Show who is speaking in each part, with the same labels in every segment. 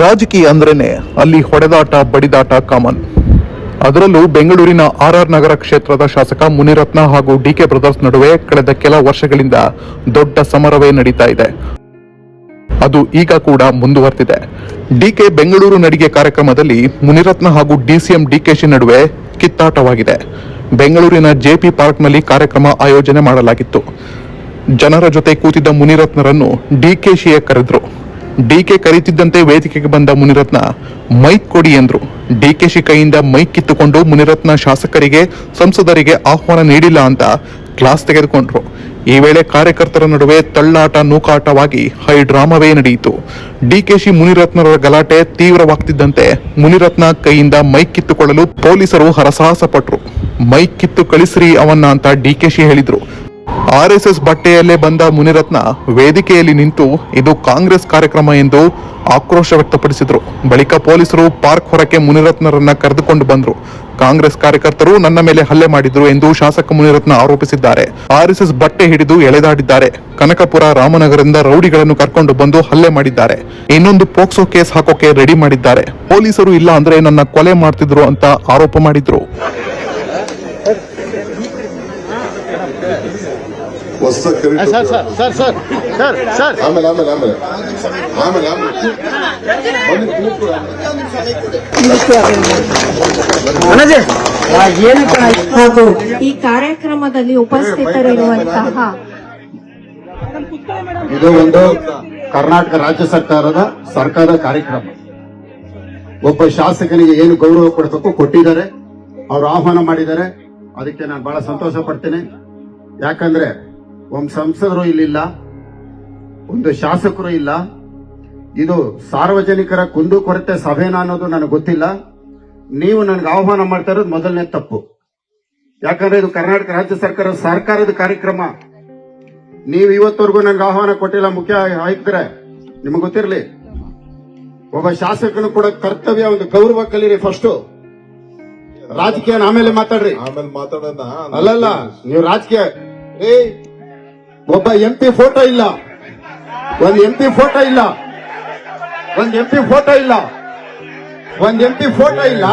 Speaker 1: ರಾಜಕೀಯ ಅಂದ್ರೇನೆ ಅಲ್ಲಿ ಹೊಡೆದಾಟ, ಬಡಿದಾಟ ಕಾಮನ್ ಅದರಲ್ಲೂ ಬೆಂಗಳೂರಿನ ಆರ್ಆರ್ ನಗರ ಕ್ಷೇತ್ರದ ಶಾಸಕ ಮುನಿರತ್ನ ಹಾಗೂ ಡಿಕೆ ಬ್ರದರ್ಸ್ ನಡುವೆ ಕಳೆದ ಕೆಲ ವರ್ಷಗಳಿಂದ ದೊಡ್ಡ ಸಮರವೇ ನಡೀತಾ ಇದೆ. ಅದು ಈಗ ಕೂಡ ಮುಂದುವರೆದಿದೆ ಡಿಕೆ ಬೆಂಗಳೂರು ನಡಿಗೆ ಕಾರ್ಯಕ್ರಮದಲ್ಲಿ ಮುನಿರತ್ನ ಹಾಗೂ ಡಿಸಿಎಂ ಡಿಕೆಶಿ ನಡುವೆ ಕಿತ್ತಾಟವಾಗಿದೆ. ಬೆಂಗಳೂರಿನ ಜೆಪಿ ಪಾರ್ಕ್ನಲ್ಲಿ ಕಾರ್ಯಕ್ರಮ ಆಯೋಜನೆ ಮಾಡಲಾಗಿತ್ತು. ಜನರ ಜೊತೆ ಕೂತಿದ್ದ ಮುನಿರತ್ನರನ್ನು ಡಿಕೆಶಿಯೇ ಕರೆದ್ರು. ಡಿಕೆ ಕರೀತಿದ್ದಂತೆ ವೇದಿಕೆಗೆ ಬಂದ ಮುನಿರತ್ನ ಮೈಕ್ ಕೊಡಿ ಎಂದ್ರು. ಡಿಕೆಶಿ ಕೈಯಿಂದ ಮೈಕ್ ಕಿತ್ತುಕೊಂಡು ಮುನಿರತ್ನ ಶಾಸಕರಿಗೆ, ಸಂಸದರಿಗೆ ಆಹ್ವಾನ ನೀಡಿಲ್ಲ ಅಂತ ಕ್ಲಾಸ್ ತೆಗೆದುಕೊಂಡ್ರು. ಈ ವೇಳೆ ಕಾರ್ಯಕರ್ತರ ನಡುವೆ ತಳ್ಳಾಟ ನೂಕಾಟವಾಗಿ ಹೈ ಡ್ರಾಮಾವೇ ನಡೆಯಿತು ಡಿಕೆಶಿ ಮುನಿರತ್ನರ ಗಲಾಟೆ ತೀವ್ರವಾಗ್ತಿದ್ದಂತೆ ಮುನಿರತ್ನ ಕೈಯಿಂದ ಮೈಕ್ ಕಿತ್ತುಕೊಳ್ಳಲು ಪೊಲೀಸರು ಹರಸಾಹಸ ಪಟ್ರು ಮೈಕ್ ಕಿತ್ತು ಕಳಿಸ್ರಿ ಅವನ್ನ ಅಂತ ಡಿಕೆಶಿ ಹೇಳಿದ್ರು. ಆರ್ಎಸ್ಎಸ್ ಬಟ್ಟೆಯಲ್ಲೇ ಬಂದ ಮುನಿರತ್ನ ವೇದಿಕೆಯಲ್ಲಿ ನಿಂತು ಇದು ಕಾಂಗ್ರೆಸ್ ಕಾರ್ಯಕ್ರಮ ಎಂದು ಆಕ್ರೋಶ ವ್ಯಕ್ತಪಡಿಸಿದರು. ಬಳಿಕ ಪೊಲೀಸರು ಪಾರ್ಕ್ ಹೊರಕ್ಕೆ ಮುನಿರತ್ನರನ್ನ ಕರೆದುಕೊಂಡು ಬಂದರು. ಕಾಂಗ್ರೆಸ್ ಕಾರ್ಯಕರ್ತರು ನನ್ನ ಮೇಲೆ ಹಲ್ಲೆ ಮಾಡಿದ್ರು ಎಂದು ಶಾಸಕ ಮುನಿರತ್ನ ಆರೋಪಿಸಿದ್ದಾರೆ. ಆರ್ಎಸ್ಎಸ್ ಬಟ್ಟೆ ಹಿಡಿದು ಎಳೆದಾಡಿದ್ದಾರೆ. ಕನಕಪುರ ರಾಮನಗರದಿಂದ ರೌಡಿಗಳನ್ನು ಕರ್ಕೊಂಡು ಬಂದು ಹಲ್ಲೆ ಮಾಡಿದ್ದಾರೆ. ಇನ್ನೊಂದು ಪೋಕ್ಸೋ ಕೇಸ್ ಹಾಕೋಕೆ ರೆಡಿ ಮಾಡಿದ್ದಾರೆ. ಪೊಲೀಸರು ಇಲ್ಲ ಅಂದ್ರೆ ನನ್ನ ಕೊಲೆ ಮಾಡ್ತಿದ್ರು ಅಂತ ಆರೋಪ ಮಾಡಿದ್ರು.
Speaker 2: ಹೊಸ ಕರಿ
Speaker 3: sir sir sir sir sir sir.
Speaker 2: ಆಮೇಲೆ ಆಮೇಲೆ ಆಮೇಲೆ. ಆಮೇಲೆ ಆಮೇಲೆ.
Speaker 4: ಹಾಗೂ ಈ ಕಾರ್ಯಕ್ರಮದಲ್ಲಿ ಉಪಸ್ಥಿತರಿರುವಂತಹ
Speaker 3: ಇದು ಒಂದು ಕರ್ನಾಟಕ ರಾಜ್ಯ ಸರ್ಕಾರದ ಸರ್ಕಾರದ ಕಾರ್ಯಕ್ರಮ. ಒಬ್ಬ ಶಾಸಕನಿಗೆ ಏನು ಗೌರವ ಕೊಡಬೇಕು ಕೊಟ್ಟಿದ್ದಾರೆ. ಅವರು ಆಹ್ವಾನ ಮಾಡಿದ್ದಾರೆ. ಅದಕ್ಕೆ ನಾನು ಬಹಳ ಸಂತೋಷ ಪಡ್ತೇನೆ. ಯಾಕಂದ್ರೆ ಒಂದು ಸಂಸದರು ಇಲ್ಲಿಲ್ಲ ಒಂದು ಶಾಸಕರು ಇಲ್ಲ. ಇದು ಸಾರ್ವಜನಿಕರ ಕುಂದುಕೊರತೆ ಸಭೆನಾ ಅನ್ನೋದು ನನಗೆ ಗೊತ್ತಿಲ್ಲ. ನೀವು ನನಗೆ ಆಹ್ವಾನ ಮಾಡ್ತಾ ಇರೋದು ಮೊದಲನೇ ತಪ್ಪು. ಯಾಕಂದ್ರೆ ಇದು ಕರ್ನಾಟಕ ರಾಜ್ಯ ಸರ್ಕಾರ ಸರ್ಕಾರದ ಕಾರ್ಯಕ್ರಮ. ನೀವು ಇವತ್ತವರೆಗೂ ನನಗೆ ಆಹ್ವಾನ ಕೊಟ್ಟಿಲ್ಲ ಮುಖ್ಯ ಆಯುಕ್ತರೆ. ನಿಮಗೆ ಗೊತ್ತಿರಲಿ? ಒಬ್ಬ ಶಾಸಕನು ಕೂಡ ಕರ್ತವ್ಯ ಒಂದು ಗೌರವ ಕಲೀರಿ ಫಸ್ಟ್ ರಾಜಕೀಯ ಆಮೇಲೆ ಮಾತಾಡ್ರಿ.
Speaker 2: ಆಮೇಲೆ ಮಾತಾಡೋಣ.
Speaker 3: ಅಲ್ಲಲ್ಲ ನೀವು ರಾಜಕೀಯ ಒಬ್ಬ ಎಂ ಪಿ ಫೋಟೋ ಇಲ್ಲ. ಒಂದ್ ಎಂ ಪಿ ಫೋಟೋ ಇಲ್ಲ. ಒಂದ್ ಎಂ ಪಿ ಫೋಟೋ ಇಲ್ಲ. ಒಂದ್ ಎಂ ಪಿ ಫೋಟೋ ಇಲ್ಲ.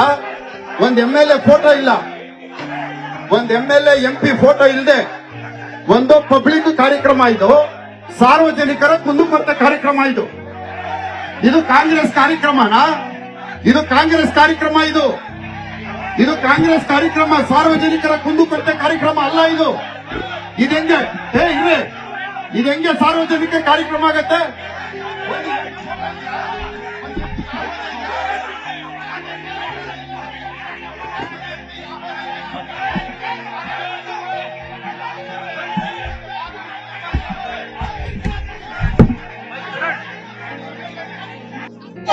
Speaker 3: ಒಂದ್ ಎಂ ಎಲ್ ಎ ಫೋಟೋ ಇಲ್ಲ. ಒಂದ್ M L A M P photo ಇಲ್ಲದೆ ಒಂದು ಪಬ್ಲಿಕ್ ಕಾರ್ಯಕ್ರಮ ಇದು. ಸಾರ್ವಜನಿಕರ ಕುಂದುಕೊರತೆ ಕಾರ್ಯಕ್ರಮ ಇದು. ಇದು ಕಾಂಗ್ರೆಸ್ ಕಾರ್ಯಕ್ರಮನಾ? ಇದು ಕಾಂಗ್ರೆಸ್ ಕಾರ್ಯಕ್ರಮ ಇದು. ಇದು ಕಾಂಗ್ರೆಸ್ ಕಾರ್ಯಕ್ರಮ, ಸಾರ್ವಜನಿಕರ ಕುಂದುಕೊರತೆ ಕಾರ್ಯಕ್ರಮ ಅಲ್ಲ ಇದು. ಇದೆಂಗೆ ಏ ಇದೆ ಇದೆಂಗೆ ಸಾರ್ವಜನಿಕ ಕಾರ್ಯಕ್ರಮ ಆಗತ್ತೆ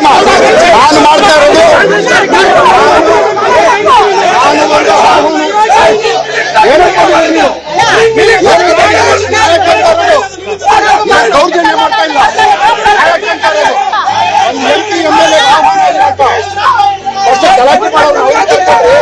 Speaker 3: ನಾನು ಮಾಡ್ತಾ ಇರೋದು ನಾನು ದೌರ್ಜನ್ಯ ಮಾಡ್ತಾ ಇಲ್ಲ M P M L A ಆಹ್ವಾನ ಇಲ್ಲ ಅಂತ ಅಷ್ಟು ಗಲಾಟೆ ಮಾಡೋರು ಅವ್ರು ಕೇಳ್ತಾರೆ.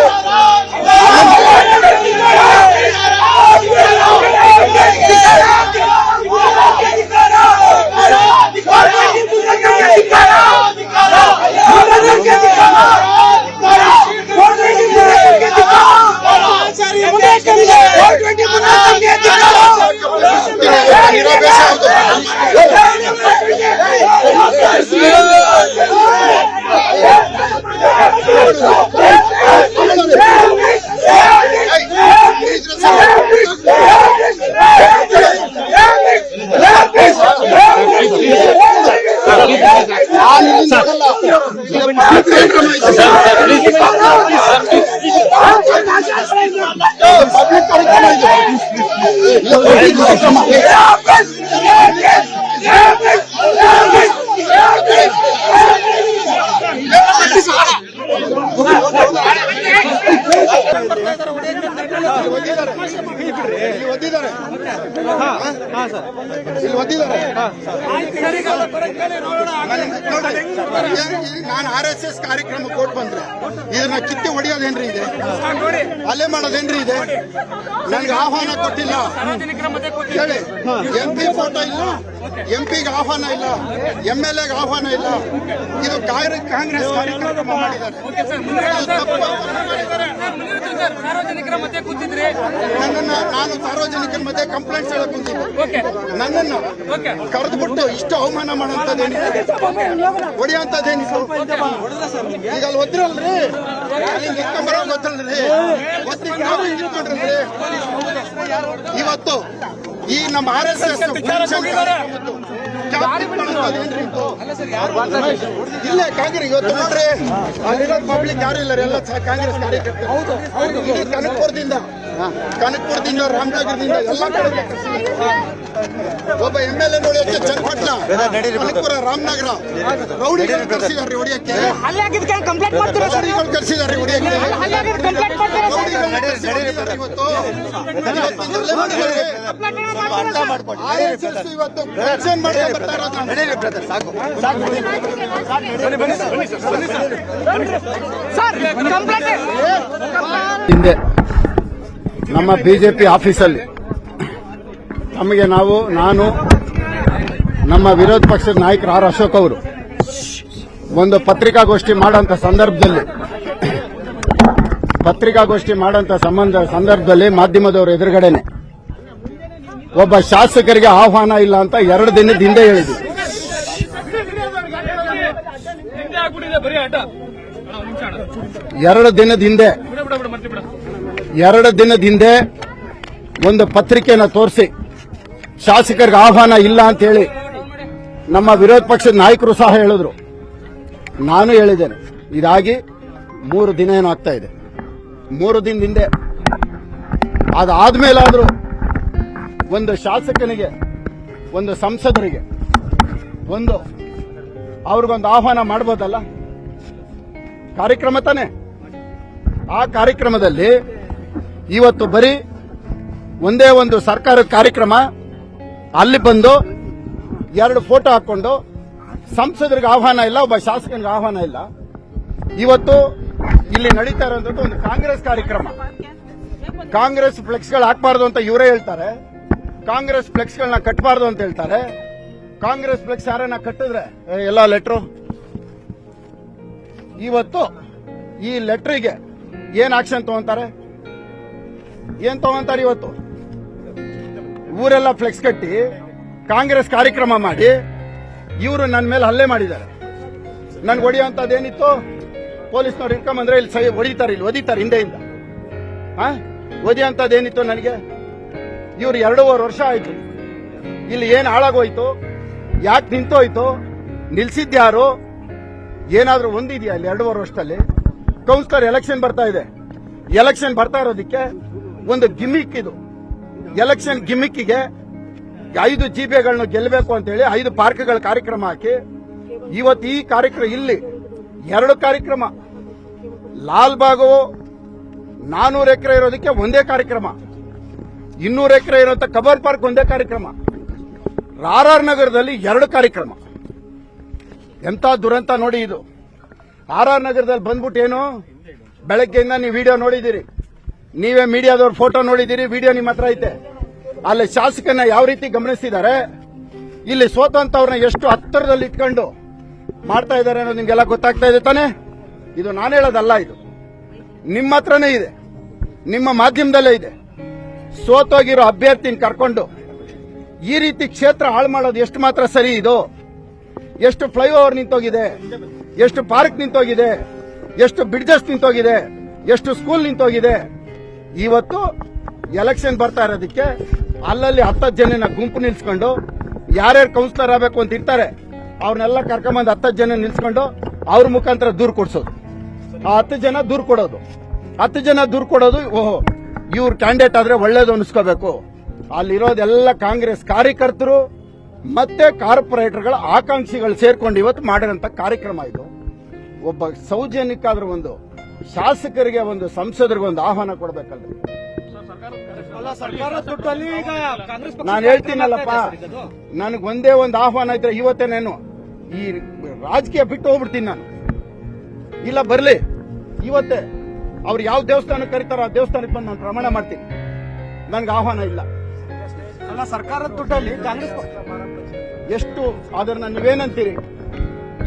Speaker 3: ನಾನು ಇಲ್ಲಿಂದ ಹೋಗಲ್ಲ. ಇದು ಕಾರ್ಯಕ್ರಮ ಇದು. ಇದು ಪಬ್ಲಿಕ್ ಕಾರ್ಯಕ್ರಮ ಇದು. ಇದು ಪಬ್ಲಿಕ್ ಕಾರ್ಯಕ್ರಮ. ಇಲ್ಲಿ ನಾನು ಆರ್ ಎಸ್ ಎಸ್ ಕಾರ್ಯಕ್ರಮ ಕೊಟ್ಟು ಬಂದ್ರೆ. ಇದನ್ನ ಕಿತ್ತಿ ಹೊಡಿಯೋದೇನ್ರಿ ಇದೆ? ಅಲ್ಲೇ ಮಾಡೋದೇನ್ರಿ ಇದೆ? ನನ್ಗೆ ಆಹ್ವಾನ ಕೊಟ್ಟಿಲ್ಲ. ಹೇಳಿ. ಎಂ ಪಿ ಫೋಟೋ ಇಲ್ಲ. ಎಂ ಪಿಗೆ ಆಹ್ವಾನ ಇಲ್ಲ. ಎಂ ಎಲ್ ಎಗೆ ಆಹ್ವಾನ ಇಲ್ಲ. ಇದು ಕಾಂಗ್ರೆಸ್ ಕಾರ್ಯಕ್ರಮ ಮಾಡಿದ್ದಾರೆ.
Speaker 5: ಸಾರ್ವಜನಿಕರ ಮಧ್ಯೆ ಕೂತಿದ್ರಿ
Speaker 3: ನಾನು ಸಾರ್ವಜನಿಕರ ಮಧ್ಯೆ ಕಂಪ್ಲೇಂಟ್ಸ್ ಹೇಳಕ್ ಕುಂತಿದ್ದೆ ನನ್ನನ್ನ ಕರೆದ್ಬಿಟ್ಟು ಇಷ್ಟು ಅವಮಾನ ಮಾಡೋಂಥದ್ದೇನಿದೆ ಹೊಡಿಯೋಂಥದ್ದೇನಿತ್ತು ಈಗ ಅಲ್ಲಿ ಒದ್ರಲ್ರಿ. ಗೊತ್ತಲ್ರಿ ಇವತ್ತು ಈ ನಮ್ಮ ಆರ್ ಎಸ್ ಎಸ್ ಇಲ್ಲೇ ಕಾಂಗ್ರೆಸ್ ಇವತ್ತು ನೋಡ್ರಿ ಅಲ್ಲಿರೋ ಪಬ್ಲಿಕ್ ಯಾರು ಇಲ್ಲ ಎಲ್ಲ ಕಾಂಗ್ರೆಸ್ ಕಾರ್ಯಕರ್ತರು. ಇಡೀ ಕನಕಪುರದಿಂದ ಕನಕಪುರದಿಂದ ರಾಮನಗರದಿಂದ ಎಲ್ಲ ಕಡೆ. ಒಬ್ಬ ಎಂ ಎಲ್ ಎ ನೋಡಿಯಕ್ಕೆ ಚನ್ನಪಟ್ಟಣ ಕನಕಪುರ ರಾಮನಗರ. ರೌಡಿಗಳು ಕರ್ಸಿದಾರೆ ಹೊಡಿಯಕ್ಕೆ. ರೌಡಿಗಳು ಕರ್ಸಿದಾರೆ ಹೊಡಿಯಕ್ಕೆ. ಇವತ್ತು. ಇವತ್ತು ಮಾಡ್ಕೊಂಡು. ಬರ್ತಾ
Speaker 5: ಸರ್. ಕಂಪ್ಲೇಂಟ್
Speaker 3: ಹಿಂದೆ ನಮ್ಮ ಬಿಜೆಪಿ ಆಫೀಸಲ್ಲಿ ನಮಗೆ ನಾವು, ನಾನು, ನಮ್ಮ ವಿರೋಧ ಪಕ್ಷದ ನಾಯಕರು ಆರ್ ಅಶೋಕ್ ಅವರು ಒಂದು ಪತ್ರಿಕಾಗೋಷ್ಠಿ ಮಾಡುವಂತ ಸಂದರ್ಭದಲ್ಲಿ, ಪತ್ರಿಕಾಗೋಷ್ಠಿ ಮಾಡೋಂಥ ಸಂಬಂಧ ಸಂದರ್ಭದಲ್ಲಿ ಮಾಧ್ಯಮದವರ ಎದುರುಗಡೆನೆ ಒಬ್ಬ ಶಾಸಕರಿಗೆ ಆಹ್ವಾನ ಇಲ್ಲ ಅಂತ ಎರಡು ದಿನದ ಹಿಂದೆ ಹೇಳಿದ್ವಿ
Speaker 5: ಹಿಂದೆ ಆಗ್ಬಿಟ್ಟಿದೆ ಬರೀ ಆಟ
Speaker 3: ಎರಡು ದಿನದ ಹಿಂದೆ ಎರಡು ದಿನದ ಹಿಂದೆ ಒಂದು ಪತ್ರಿಕೆನ ತೋರಿಸಿ ಶಾಸಕರಿಗೆ ಆಹ್ವಾನ ಇಲ್ಲ ಅಂತ ಹೇಳಿ ನಮ್ಮ ವಿರೋಧ ಪಕ್ಷದ ನಾಯಕರು ಸಹ ಹೇಳಿದ್ರು. ನಾನು ಹೇಳಿದ್ದೇನೆ ಇದಾಗಿ ಮೂರು ದಿನ ಏನಾಗ್ತಾ ಆಗ್ತಾ ಇದೆ. ಮೂರು ದಿನದ ಹಿಂದೆ ಅದಾದ್ಮೇಲಾದರೂ ಒಂದು ಶಾಸಕನಿಗೆ ಒಂದು ಸಂಸದರಿಗೆ ಒಂದು ಅವ್ರಿಗೊಂದು ಆಹ್ವಾನ ಮಾಡ್ಬೋದಲ್ಲ? ಕಾರ್ಯಕ್ರಮ ತಾನೆ? ಆ ಕಾರ್ಯಕ್ರಮದಲ್ಲಿ ಇವತ್ತು ಬರೀ ಒಂದೇ ಒಂದು ಸರ್ಕಾರದ ಕಾರ್ಯಕ್ರಮ. ಅಲ್ಲಿ ಬಂದು ಎರಡು ಫೋಟೋ ಹಾಕೊಂಡು ಸಂಸದರಿಗೆ ಆಹ್ವಾನ ಇಲ್ಲ, ಒಬ್ಬ ಶಾಸಕನಿಗೆ ಆಹ್ವಾನ ಇಲ್ಲ. ಇವತ್ತು ಇಲ್ಲಿ ನಡೀತಾ ಇರುವಂತದ್ದು ಒಂದು ಕಾಂಗ್ರೆಸ್ ಕಾರ್ಯಕ್ರಮ. ಕಾಂಗ್ರೆಸ್ ಫ್ಲೆಕ್ಸ್ಗಳು ಹಾಕಬಾರದು ಅಂತ ಇವರೇ ಹೇಳ್ತಾರೆ. ಕಾಂಗ್ರೆಸ್ ಫ್ಲೆಕ್ಸ್ಗಳನ್ನ ಕಟ್ಟಬಾರ್ದು ಅಂತ ಹೇಳ್ತಾರೆ. ಕಾಂಗ್ರೆಸ್ ಫ್ಲೆಕ್ಸ್ ಯಾರನ್ನ ಕಟ್ಟಿದ್ರೆ ಎಲ್ಲ ಲೆಟ್ರು ಇವತ್ತು ಈ ಲೆಟ್ರಿಗೆ ಏನ್ ಆಕ್ಷನ್ ತಗೊಂತಾರೆ? ಏನ್ ತಗೊಂತಾರೆ ಇವತ್ತು? ಊರೆಲ್ಲ ಫ್ಲೆಕ್ಸ್ ಕಟ್ಟಿ ಕಾಂಗ್ರೆಸ್ ಕಾರ್ಯಕ್ರಮ ಮಾಡಿ ಇವರು ನನ್ನ ಮೇಲೆ ಹಲ್ಲೆ ಮಾಡಿದ್ದಾರೆ. ನನ್ಗೆ ಹೊಡಿಯೋಂಥದ್ದೇನಿತ್ತು ಪೊಲೀಸ್ನವ್ರು ಇಟ್ಕೊಂಬಂದ್ರೆ ಇಲ್ಲಿ ಸೈ ಹೊಡಿತಾರೆ, ಇಲ್ಲಿ ಒದಿತಾರೆ ಹಿಂದೆಯಿಂದ. ಹಾ ಒದಿಯೋಂಥದ್ದೇನಿತ್ತು ನನಗೆ? ಇವ್ರು ಎರಡೂವರೆ ವರ್ಷ ಆಯ್ತು. ಇಲ್ಲಿ ಏನು ಹಾಳಾಗೋಯ್ತು? ಯಾಕೆ ನಿಂತೋಯ್ತು? ನಿಲ್ಸಿದ್ಯಾರು ಏನಾದ್ರೂ ಒಂದಿದೆಯಾ ಅಲ್ಲಿ ಎರಡೂವರೆ ವರ್ಷದಲ್ಲಿ? ಕೌನ್ಸಿಲರ್ ಎಲೆಕ್ಷನ್ ಬರ್ತಾ ಇದೆ. ಎಲೆಕ್ಷನ್ ಬರ್ತಾ ಇರೋದಕ್ಕೆ ಒಂದು ಗಿಮಿಕ್ ಇದು. ಎಲೆಕ್ಷನ್ ಗಿಮಿಕ್ಕಿಗೆ ಐದು ಜಿಬಿಗಳನ್ನ ಗೆಲ್ಲಬೇಕು ಅಂತ ಹೇಳಿ ಐದು ಪಾರ್ಕ್ಗಳ ಕಾರ್ಯಕ್ರಮ ಹಾಕಿ, ಇವತ್ತು ಈ ಕಾರ್ಯಕ್ರಮ ಇಲ್ಲಿ ಎರಡು ಕಾರ್ಯಕ್ರಮ. ಲಾಲ್ ಬಾಗು ನಾನೂರು ಎಕರೆ ಇರೋದಕ್ಕೆ ಒಂದೇ ಕಾರ್ಯಕ್ರಮ. ಇನ್ನೂರು ಎಕರೆ ಇರುವಂತ ಕಬರ್ ಪಾರ್ಕ್ ಒಂದೇ ಕಾರ್ಯಕ್ರಮ. ರಾರ ನಗರದಲ್ಲಿ ಎರಡು ಕಾರ್ಯಕ್ರಮ. ಎಂತ ದುರಂತ ನೋಡಿ ಇದು. ಆರ್ ಆರ್ ನಗರದಲ್ಲಿ ಬಂದ್ಬಿಟ್ಟು ಏನು? ಬೆಳಗ್ಗೆಯಿಂದ ನೀವು ವಿಡಿಯೋ ನೋಡಿದ್ದೀರಿ. ನೀವೇ ಮೀಡಿಯಾದವ್ರ ಫೋಟೋ ನೋಡಿದ್ದೀರಿ, ವಿಡಿಯೋ ನಿಮ್ಮ ಹತ್ರ ಐತೆ. ಅಲ್ಲಿ ಶಾಸಕನ ಯಾವ ರೀತಿ ಗಮನಿಸಿದ್ದಾರೆ ಇಲ್ಲಿ ಸೋತಂತವ್ರನ್ನ ಎಷ್ಟು ಹತ್ತಿರದಲ್ಲಿ ಇಟ್ಕೊಂಡು ಮಾಡ್ತಾ ಇದ್ದಾರೆ ಅನ್ನೋದು ನಿಮ್ಗೆಲ್ಲ ಗೊತ್ತಾಗ್ತಾ ಇದೆ ತಾನೆ? ಇದು ನಾನು ಹೇಳೋದಲ್ಲ ಇದು. ನಿಮ್ಮ ಹತ್ರನೇ ಇದೆ. ನಿಮ್ಮ ಮಾಧ್ಯಮದಲ್ಲೇ ಇದೆ. ಸೋತೋಗಿರೋ ಅಭ್ಯರ್ಥಿನ ಕರ್ಕೊಂಡು ಈ ರೀತಿ ಕ್ಷೇತ್ರ ಹಾಳು ಮಾಡೋದು ಎಷ್ಟು ಮಾತ್ರ ಸರಿ ಇದು? ಎಷ್ಟು ಫ್ಲೈಓವರ್ ನಿಂತೋಗಿದೆ, ಎಷ್ಟು ಪಾರ್ಕ್ ನಿಂತೋಗಿದೆ, ಎಷ್ಟು ಬ್ರಿಡ್ಜಸ್ ನಿಂತೋಗಿದೆ, ಎಷ್ಟು ಸ್ಕೂಲ್ ನಿಂತೋಗಿದೆ. ಇವತ್ತು ಎಲೆಕ್ಷನ್ ಬರ್ತಾ ಇರೋದಕ್ಕೆ ಅಲ್ಲಲ್ಲಿ ಹತ್ತತ್ತು ಜನನ ಗುಂಪು ನಿಲ್ಸ್ಕೊಂಡು ಯಾರ್ಯಾರು ಕೌನ್ಸಿಲರ್ ಆಗಬೇಕು ಅಂತ ಇರ್ತಾರೆ, ಅವ್ರನ್ನೆಲ್ಲ ಕರ್ಕೊಂಬಂದು ಹತ್ತು ಜನ ನಿಲ್ಸ್ಕೊಂಡು ಅವ್ರ ಮುಖಾಂತರ ದೂರು ಕೊಡಿಸೋದು. ಆ ಹತ್ತು ಜನ ದೂರು ಕೊಡೋದು. ಹತ್ತು ಜನ ದೂರು ಕೊಡೋದು, ಓಹೋ, ಇವ್ರು ಕ್ಯಾಂಡಿಡೇಟ್ ಆದ್ರೆ ಒಳ್ಳೇದು ಅನ್ಸ್ಕೋಬೇಕು. ಅಲ್ಲಿರೋದೆಲ್ಲ ಕಾಂಗ್ರೆಸ್ ಕಾರ್ಯಕರ್ತರು ಮತ್ತೆ ಕಾರ್ಪೊರೇಟರ್ಗಳ ಆಕಾಂಕ್ಷಿಗಳು ಸೇರ್ಕೊಂಡು ಇವತ್ತು ಮಾಡಿದಂತ ಕಾರ್ಯಕ್ರಮ ಇದು. ಒಬ್ಬ ಸೌಜನ್ಯಕ್ಕಾದ್ರೂ ಒಂದು ಶಾಸಕರಿಗೆ ಒಂದು ಸಂಸದರಿಗೆ ಒಂದು ಆಹ್ವಾನ ಕೊಡಬೇಕಲ್ರಿ.
Speaker 5: ಕಾಂಗ್ರೆಸ್
Speaker 3: ನಾನು ಹೇಳ್ತೀನಲ್ಲಪ್ಪ ನನಗೆ ಒಂದೇ ಒಂದು ಆಹ್ವಾನ ಇದ್ರೆ ಇವತ್ತೇನೇನು? ಈ ರಾಜಕೀಯ ಬಿಟ್ಟು ಹೋಗ್ಬಿಡ್ತೀನಿ ನಾನು. ಇಲ್ಲ ಬರ್ಲಿ. ಇವತ್ತೇ ಅವ್ರು ಯಾವ ದೇವಸ್ಥಾನಕ್ಕೆ ಕರೀತಾರೋ ಆ ದೇವಸ್ಥಾನಕ್ಕೆ ಬಂದು ನಾನು ಪ್ರಮಾಣ ಮಾಡ್ತೀನಿ. ನನ್ಗೆ ಆಹ್ವಾನ ಇಲ್ಲ.
Speaker 5: ಅಲ್ಲ ಸರ್ಕಾರದ ದುಡ್ಡಲ್ಲಿ ಕಾಂಗ್ರೆಸ್
Speaker 3: ಎಷ್ಟು ಅದನ್ನ ನೀವೇನಂತೀರಿ?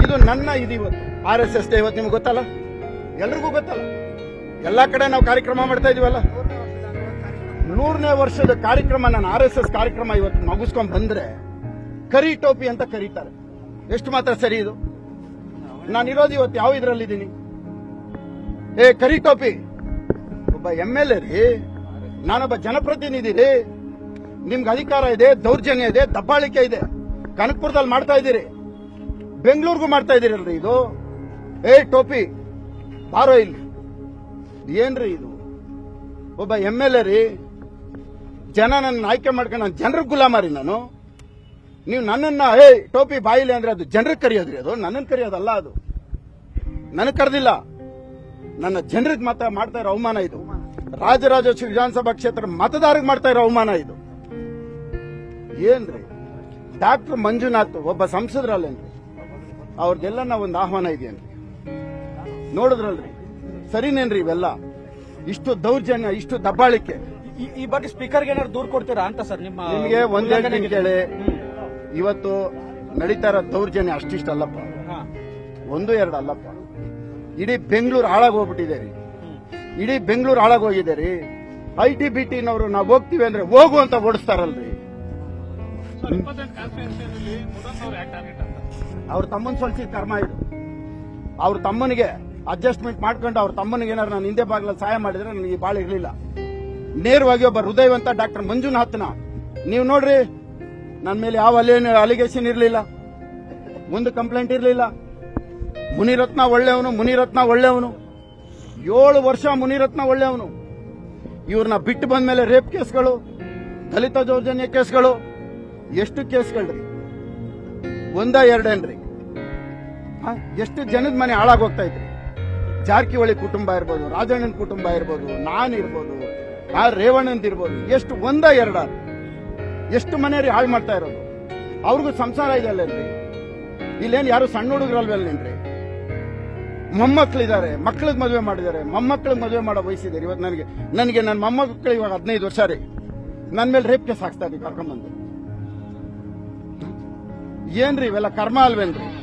Speaker 3: ಇದು ನನ್ನ ಇದು ಇವತ್ತು. ಆರ್ ಎಸ್ ಎಸ್ ಡೇ ಇವತ್ತು ನಿಮ್ಗೆ ಗೊತ್ತಲ್ಲ? ಎಲ್ರಿಗೂ ಗೊತ್ತಲ್ಲ? ಎಲ್ಲಾ ಕಡೆ ನಾವು ಕಾರ್ಯಕ್ರಮ ಮಾಡ್ತಾ ಇದೀವಲ್ಲ? ನೂರನೇ ವರ್ಷದ ಕಾರ್ಯಕ್ರಮ ನಾನು ಆರ್ ಎಸ್ ಎಸ್ ಕಾರ್ಯಕ್ರಮ ಇವತ್ತು ಮುಗಿಸ್ಕೊಂಡ್ ಬಂದ್ರೆ ಕರಿ ಟೋಪಿ ಅಂತ ಕರೀತಾರೆ. ಎಷ್ಟು ಮಾತ್ರ ಸರಿ ಇದು? ನಾನು ಇರೋದು ಇವತ್ತು ಯಾವ ಇದ್ರಲ್ಲಿದ್ದೀನಿ? ಏ, ಕರಿ ಟೋಪಿ. ಒಬ್ಬ ಎಂ ಎಲ್ ಎ ರೀ, ನಾನೊಬ್ಬ ಜನಪ್ರತಿನಿಧಿ ರೀ. ನಿಮ್ಗೆ ಅಧಿಕಾರ ಇದೆ, ದೌರ್ಜನ್ಯ ಇದೆ, ದಬ್ಬಾಳಿಕೆ ಇದೆ. ಕನಕಪುರದಲ್ಲಿ ಮಾಡ್ತಾ ಇದ್ದೀರಿ. ಬೆಂಗಳೂರಿಗೂ ಮಾಡ್ತಾ ಇದ್ದೀರಲ್ರಿ ಇದು. ಏ, ಟೋಪಿ, ಬಾರೋ ಇಲ್ಲಿ. ಏನ್ರಿ ಇದು? ಒಬ್ಬ ಎಂ ಎಲ್ ಎ ರೀ. ಜನ ನನ್ನ ಆಯ್ಕೆ ಮಾಡ್ಕೊಂಡು ನಾನು ಜನರಿಗೆ ಗುಲಾಮಾರಿ ನಾನು. ನೀವು ನನ್ನನ್ನ, ಏ, ಟೋಪಿ ಬಾಯಿಲಿ ಅಂದ್ರೆ ಅದು ಜನರಿಗೆ ಕರೆಯೋದ್ರಿ ಅದು. ನನ್ನನ್ನು ಕರೆಯೋದಲ್ಲ ಅದು. ನನಗೆ ಕರೆದಿಲ್ಲ. ನನ್ನ ಜನರಿಗೆ ಮತ ಮಾಡ್ತಾ ಇರೋ ಅವಮಾನ ಇದು. ರಾಜರಾಜೇಶ್ವರಿ ವಿಧಾನಸಭಾ ಕ್ಷೇತ್ರ ಮತದಾರರಿಗೆ ಮಾಡ್ತಾ ಇರೋ ಅವಮಾನ ಇದು. ಏನ್ರಿ? ಡಾಕ್ಟರ್ ಮಂಜುನಾಥ್ ಒಬ್ಬ ಸಂಸದರಲ್ಲೇನ್ರಿ. ನಾವು ಒಂದು ಆಹ್ವಾನ ಇದೆಯೇನ್ರಿ ನೋಡಿದ್ರಲ್ರಿ? ಸರಿನೇನ್ರಿ ಇವೆಲ್ಲ? ಇಷ್ಟು ದೌರ್ಜನ್ಯ ಇಷ್ಟು ದಬ್ಬಾಳಿಕೆ.
Speaker 5: ಈ- ಈ ಬಗ್ಗೆ ಸ್ಪೀಕರ್ಗೆ ಏನಾದ್ರು ದೂರ್ ಕೊಡ್ತೀರಾ ಅಂತ ಸರ್ ನಿಮ್ಮ
Speaker 3: ನಿಮಗೆ ಒಂದೇ? ಕೇಳಿ ಇವತ್ತು ನಡೀತಾ ಇರೋ ದೌರ್ಜನ್ಯ ಅಷ್ಟಿಷ್ಟಲ್ಲಪ್ಪ.
Speaker 5: ಅಲ್ಲಪ್ಪ
Speaker 3: ಒಂದು ಎರಡು ಅಲ್ಲಪ್ಪ. ಇಡೀ ಬೆಂಗಳೂರು ಹಾಳಾಗಿ ಹೋಗ್ಬಿಟ್ಟಿದೆ ರೀ. ಇಡೀ ಬೆಂಗಳೂರು ಹಾಳಾಗಿ ಹೋಗಿದೆ ರೀ. ಐ ಟಿ ಬಿ ಟಿನವರು ನಾವು ಹೋಗ್ತೀವಿ ಅಂದ್ರೆ ಹೋಗು ಅಂತ ಓಡಿಸ್ತಾರಲ್ರಿ. ಅವ್ರ ತಮ್ಮನ್ ಸ್ವಲ್ಪ ಕರ್ಮ ಇದು. ಅವ್ರ ತಮ್ಮನಿಗೆ ಅಡ್ಜಸ್ಟ್ಮೆಂಟ್ ಮಾಡ್ಕೊಂಡು ಅವ್ರ ತಮ್ಮನಿಗೆ ಏನಾದ್ರು ನಾನು ಹಿಂದೆ ಬಾಗ್ಲಲ್ಲಿ ಸಹಾಯ ಮಾಡಿದ್ರೆ ನನಗೆ ಬಾಳ ಇರಲಿಲ್ಲ. ನೇರವಾಗಿ ಒಬ್ಬ ಹೃದಯವಂತ ಡಾಕ್ಟರ್ ಮಂಜುನಾಥ್ನ. ನೀವು ನೋಡ್ರಿ ನನ್ನ ಮೇಲೆ ಯಾವ ಅಲಿ ಅಲಿಗೇಷನ್ ಇರಲಿಲ್ಲ. ಮುಂದೆ ಕಂಪ್ಲೇಂಟ್ ಇರಲಿಲ್ಲ. ಮುನಿರತ್ನ ಒಳ್ಳೆಯವನು ಮುನಿರತ್ನ ಒಳ್ಳೆಯವನು. ಏಳು ವರ್ಷ ಮುನಿರತ್ನ ಒಳ್ಳೆಯವನು. ಇವ್ರನ್ನ ಬಿಟ್ಟು ಬಂದ ಮೇಲೆ ರೇಪ್ ಕೇಸ್ಗಳು, ದಲಿತ ದೌರ್ಜನ್ಯ ಕೇಸ್ಗಳು. ಎಷ್ಟು ಕೇಸ್ಗಳ್ರಿ? ಒಂದ ಎರಡೇನ್ರಿ? ಎಷ್ಟು ಜನದ ಮನೆ ಹಾಳಾಗೋಗ್ತಾ ಇದ್ರಿ? ಜಾರಕಿಹೊಳಿ ಕುಟುಂಬ ಇರ್ಬೋದು, ರಾಜಣ್ಣನ ಕುಟುಂಬ ಇರ್ಬೋದು, ನಾನು ಇರ್ಬೋದು, ಆ ರೇವಣ್ಣಂದ್ ಇರ್ಬೋದು, ಎಷ್ಟು ಒಂದ, ಎರಡ? ಎಷ್ಟು ಮನೆ ರೀ ಹಾಳು ಮಾಡ್ತಾ ಇರೋದು? ಅವ್ರಿಗೂ ಸಂಸಾರ ಇದೆ ಅಲ್ಲೇನ್ರಿ? ಇಲ್ಲೇನು ಯಾರು ಸಣ್ಣ ಹುಡುಗರಲ್ವೇನ್ರಿ ಮೊಮ್ಮಕ್ಳಿದ್ದಾರೆ ಮಕ್ಳಿಗೆ ಮದುವೆ ಮಾಡಿದ್ದಾರೆ ಮೊಮ್ಮಕ್ಳಿಗೆ ಮದುವೆ ಮಾಡೋ ವಯಸ್ಸಿದ್ದಾರೆ ಇವತ್ತು ನನಗೆ ನನಗೆ ನನ್ನ ಮೊಮ್ಮಕ್ಕಳು ಇವಾಗ ಹದಿನೈದು ವರ್ಷ ರೀ. ನನ್ನ ಮೇಲೆ ರೇಪ್ ಕೇಸ್ ಹಾಕ್ತಾ ಇದ್ದೀವಿ ಕರ್ಕೊಂಬಂದು ಏನ್ರಿ ಇವೆಲ್ಲ ಕರ್ಮ ಅಲ್ವೇನ್ರಿ?